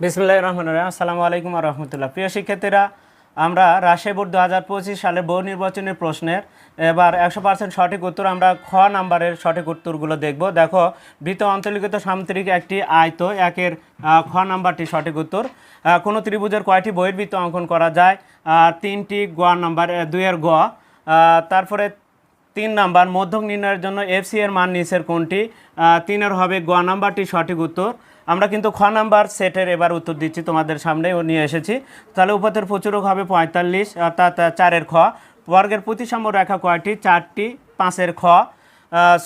বিসমুল্লাহ রহমান রহিম। আসসালামু আলাইকুম রহমতুল্লাহ। প্রিয় শিক্ষার্থীরা, আমরা রাজশাহী বোর্ড দু হাজার পঁচিশ সালে বহু নির্বাচনের প্রশ্নের এবার একশো পার্সেন্ট সঠিক উত্তর আমরা খ নাম্বারের সঠিক উত্তরগুলো দেখব। দেখো বৃত্ত অন্তর্লিখিত সামুদ্রিক একটি আয়ত, একের খ নাম্বারটি সঠিক উত্তর। কোনো ত্রিভুজের কয়টি বহির্বৃত্ত অঙ্কন করা যায়? তিনটি, গ নাম্বার দুইয়ের গ। তারপরে তিন নাম্বার, মধ্যক নির্ণয়ের জন্য এফসি এর মান নিচের কোনটি? তিনের হবে গ নাম্বারটি সঠিক উত্তর। আমরা কিন্তু খ নাম্বার সেটের এবার উত্তর দিচ্ছি তোমাদের সামনে ও নিয়ে এসেছি। তাহলে উপাতের প্রচুরক হবে পঁয়তাল্লিশ, অর্থাৎ চারের খ। বর্গের প্রতিসাম্য রেখা কয়টি? চারটি, পাঁচের খ।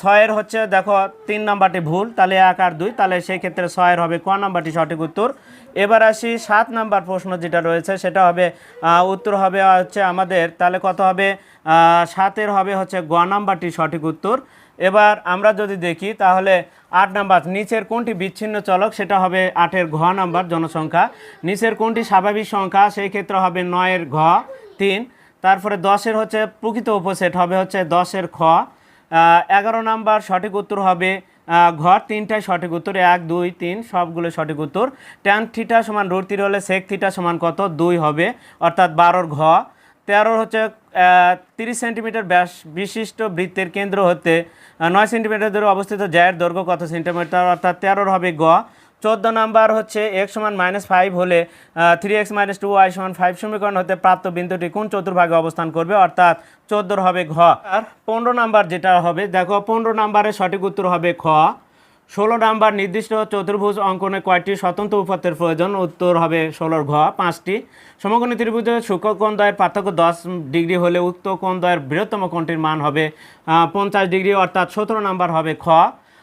ছয়ের হচ্ছে দেখো, তিন নাম্বারটি ভুল, তাহলে এক আর দুই, তাহলে সেই ক্ষেত্রে ছয়ের হবে, ক নাম্বারটি সঠিক উত্তর? এবার আসি সাত নাম্বার প্রশ্ন যেটা রয়েছে, সেটা হবে উত্তর হবে হচ্ছে আমাদের, তাহলে কত হবে? সাতের হবে হচ্ছে গ নাম্বারটি সঠিক উত্তর। এবার আমরা যদি দেখি, তাহলে আট নাম্বার, নিচের কোনটি বিচ্ছিন্ন চলক? সেটা হবে আটের ঘ নাম্বার জনসংখ্যা। নিচের কোনটি স্বাভাবিক সংখ্যা? সেই ক্ষেত্রে হবে নয়ের ঘ, তিন। তারপরে দশের হচ্ছে প্রকৃত উপসেট হবে হচ্ছে দশের খ। এগারো নাম্বার সঠিক উত্তর হবে ঘর তিনটায় সঠিক উত্তর, এক, দুই, তিন, সবগুলো সঠিক উত্তর। ট্যান থিটা সমান রোড থ্রি হলে সেক থিটা সমান কত? দুই হবে, অর্থাৎ বারোর ঘ। তেরোর হচ্ছে তিরিশ সেন্টিমিটার ব্যাস বিশিষ্ট বৃত্তের কেন্দ্র হতে নয় সেন্টিমিটার দূরে অবস্থিত জায়ের দৈর্ঘ্য কত সেন্টিমিটার অর্থাৎ তেরোর হবে গ চোদ্দ নাম্বার হচ্ছে এক্স সমান মাইনাস ফাইভ হলে three X minus two Y সমান ফাইভ সমীকরণ হতে প্রাপ্ত বিন্দুটি কোন চতুর্ভাগে অবস্থান করবে? অর্থাৎ চোদ্দোর হবে ঘ। আর পনেরো নাম্বার যেটা হবে, দেখো পনেরো নাম্বারের সঠিক উত্তর হবে খ। ষোলো নাম্বার নির্দিষ্ট চতুর্ভুজ অঙ্কনে কয়টি স্বতন্ত্র উপাত্তের প্রয়োজন? উত্তর হবে ষোলোর ঘ, পাঁচটি। সমকোণী ত্রিভুজের সূক্ষ্ম কোণ দ্বয়ের পার্থক্য দশ ডিগ্রি হলে উক্ত কোণ দ্বয়ের বৃহত্তম কোণটির মান হবে পঞ্চাশ ডিগ্রি, অর্থাৎ সতেরো নাম্বার হবে খ।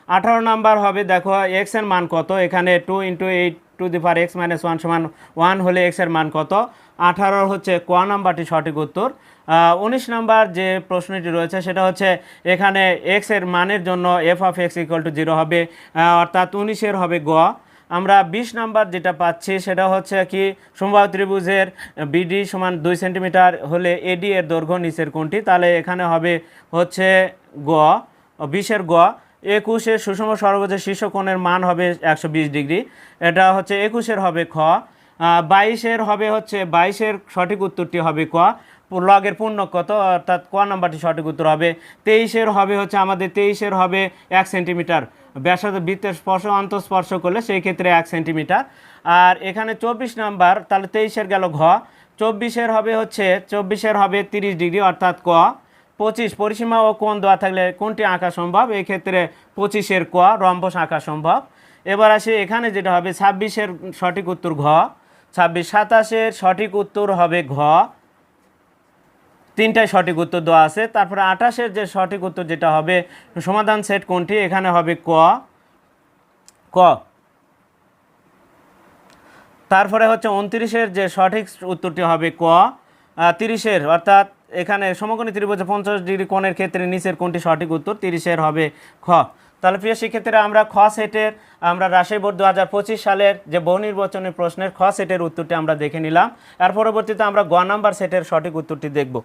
আঠারো নাম্বার হবে, দেখো এক্সের মান কত? এখানে two into eight to the power X minus one সমান ওয়ান হলে এক্সের মান কত? আঠারো হচ্ছে ক নাম্বারটি সঠিক উত্তর। উনিশ নাম্বার যে প্রশ্নটি রয়েছে, সেটা হচ্ছে এখানে এক্সের মানের জন্য F of X equal to zero হবে অর্থাৎ উনিশের হবে গ। আমরা বিশ নাম্বার যেটা পাচ্ছি, সেটা হচ্ছে কি? সমবাহু ত্রিভুজের বিডি সমান দুই সেন্টিমিটার হলে এডি এর দৈর্ঘ্য নিচের কোনটি? তাহলে এখানে হবে হচ্ছে গ, বিশের গ। একুশের সুষম সর্বোচ্চ শীর্ষ কোণের মান হবে একশো বিশ ডিগ্রি। এটা হচ্ছে একুশের হবে খ বাইশের হবে হচ্ছে, বাইশের সঠিক উত্তরটি হবে ক। লগের পূর্ণ কত? অর্থাৎ ক নাম্বারটি সঠিক উত্তর হবে। তেইশের হবে হচ্ছে আমাদের, তেইশের হবে এক সেন্টিমিটার। ব্যাসার্ধ বৃত্তের স্পর্শ, অন্তঃস্পর্শ করলে সেই ক্ষেত্রে এক সেন্টিমিটার। আর এখানে চব্বিশ নাম্বার, তাহলে তেইশের গেল ঘ। চব্বিশের হবে হচ্ছে, চব্বিশের হবে তিরিশ ডিগ্রি, অর্থাৎ ক। পঁচিশ, পরিসীমা ও কোন দেওয়া থাকলে কোনটি আঁকা সম্ভব? এই ক্ষেত্রে পঁচিশের ক, রম্বস আঁকা সম্ভব। এবার আসে এখানে যেটা হবে ছাব্বিশের সঠিক উত্তর ঘ। ছাব্বিশ, সাতাশের সঠিক উত্তর হবে ঘ। তিনটায় সঠিক উত্তর দেওয়া আছে। তারপরে আঠাশের যে সঠিক উত্তর যেটা হবে, সমাধান সেট কোনটি? এখানে হবে ক। ক। তারপরে হচ্ছে উনত্রিশের যে সঠিক উত্তরটি হবে ক। তিরিশের, অর্থাৎ এখানে সমকোণী ত্রিভুজে পঞ্চাশ ডিগ্রি কোণের ক্ষেত্রে নিচের কোনটি সঠিক উত্তর, তিরিশের হবে খ। তাহলে প্রিয় শিক্ষার্থীরা, আমরা খ সেটের, আমরা রাজশাহী বোর্ড দু হাজার পঁচিশ সালের যে বহু নির্বাচনী প্রশ্নের খ সেটের উত্তরটি আমরা দেখে নিলাম। আর পরবর্তীতে আমরা গ নাম্বার সেটের সঠিক উত্তরটি দেখব।